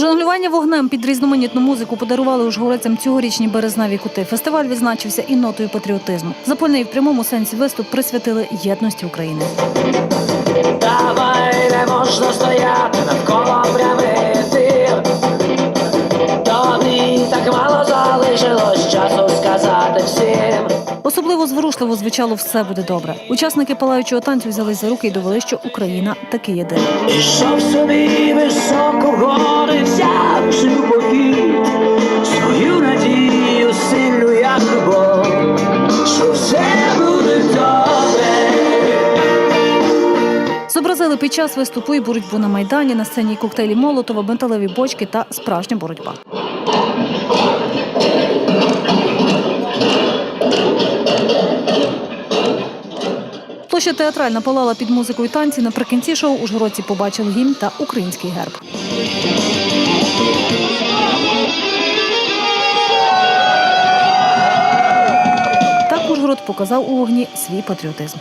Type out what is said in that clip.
Жонглювання вогнем під різноманітну музику подарували ужгородцям цьогорічні березневі кути. Фестиваль відзначився і нотою патріотизму. Запальний в прямому сенсі виступ присвятили єдності України. Давай не можна стояти навколо прямий ефір. Тобі так мало залишилось часу сказати всім. Особливо зворушливо звучало все буде добре. Учасники палаючого танцю взялись за руки і довели, що Україна таки єдина. Ішов собі високо Зобразили під час виступу і боротьбу на майдані на сцені коктейлі Молотова, бенталеві бочки та справжня боротьба. Площа театральна палала під музику і танці. Наприкінці шоу ужгородці побачили гімн та український герб. Так Ужгород показав у вогні свій патріотизм.